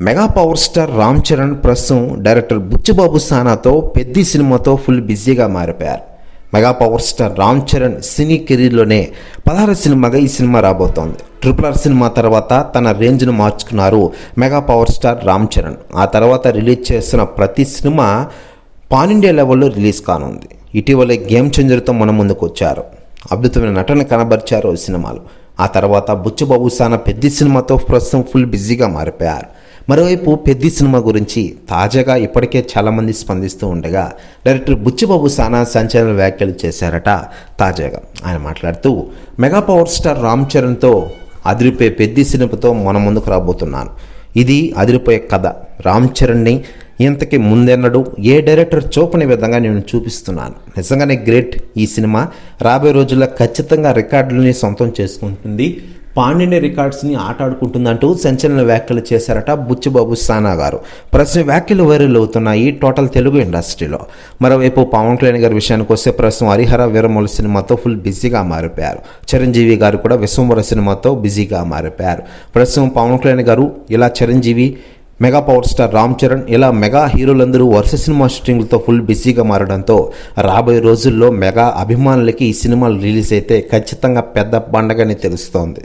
Mega power star Ram Charan ప్రస్తుతం director Buchibabu సానాతో పెద్ద సినిమాతో ఫుల్ బిజీగా మారిపోయారు. Mega power star Ram Charan cine కెరీర్లోనే పదహారు సినిమాగా ఈ సినిమా రాబోతోంది. ట్రిపుల్ ఆర్ సినిమా తర్వాత తన రేంజ్ను మార్చుకున్నారు mega power star Ram Charan. ఆ తర్వాత రిలీజ్ చేస్తున్న ప్రతి సినిమా పాన్ ఇండియా లెవెల్లో రిలీజ్ కానుంది. ఇటీవలే గేమ్ చేంజర్తో మన ముందుకు వచ్చారు. అద్భుతమైన నటన కనబరిచారు ఈ సినిమాలు. ఆ తర్వాత బుచ్చబాబు సాన పెద్ద సినిమాతో ప్రస్తుతం ఫుల్ బిజీగా మారిపోయారు. మరోవైపు పెద్ది సినిమా గురించి తాజాగా ఇప్పటికే చాలామంది స్పందిస్తూ ఉండగా డైరెక్టర్ బుచ్చిబాబు సానా సంచలన వ్యాఖ్యలు చేశారట తాజాగా. ఆయన మాట్లాడుతూ మెగా పవర్ స్టార్ రామ్ చరణ్తో అదిరిపోయే పెద్ది సినిమాతో మన ముందుకు రాబోతున్నాను ఇది అదిరిపోయే కథ. రామ్ చరణ్ని ఇంతకి ముందెన్నడు ఏ డైరెక్టర్ చూపని విధంగా నేను చూపిస్తున్నాను? నిజంగానే గ్రేట్ ఈ సినిమా. రాబోయే రోజుల్లో ఖచ్చితంగా రికార్డులని సొంతం చేసుకుంటుంది. పాండిని రికార్డ్స్ని ఆటాడుకుంటుందంటూ సంచలన వ్యాఖ్యలు చేశారట బుచ్చిబాబు సానా గారు. ప్రస్తుతం వ్యాఖ్యలు వైరల్ అవుతున్నాయి టోటల్ తెలుగు ఇండస్ట్రీలో. మరోవైపు పవన్ కళ్యాణ్ గారి విషయానికి వస్తే ప్రస్తుతం హరిహర వీరమూల సినిమాతో ఫుల్ బిజీగా మారిపోయారు. చిరంజీవి గారు కూడా విశ్వంవర సినిమాతో బిజీగా మారిపోయారు. ప్రస్తుతం పవన్ కళ్యాణ్ గారు ఇలా Chiranjeevi mega power star Ram Charan ఇలా మెగా హీరోలందరూ వరుస సినిమా షూటింగ్లతో ఫుల్ బిజీగా మారడంతో రాబోయే రోజుల్లో మెగా అభిమానులకి ఈ సినిమాలు రిలీజ్ అయితే ఖచ్చితంగా పెద్ద పండగని తెలుస్తోంది.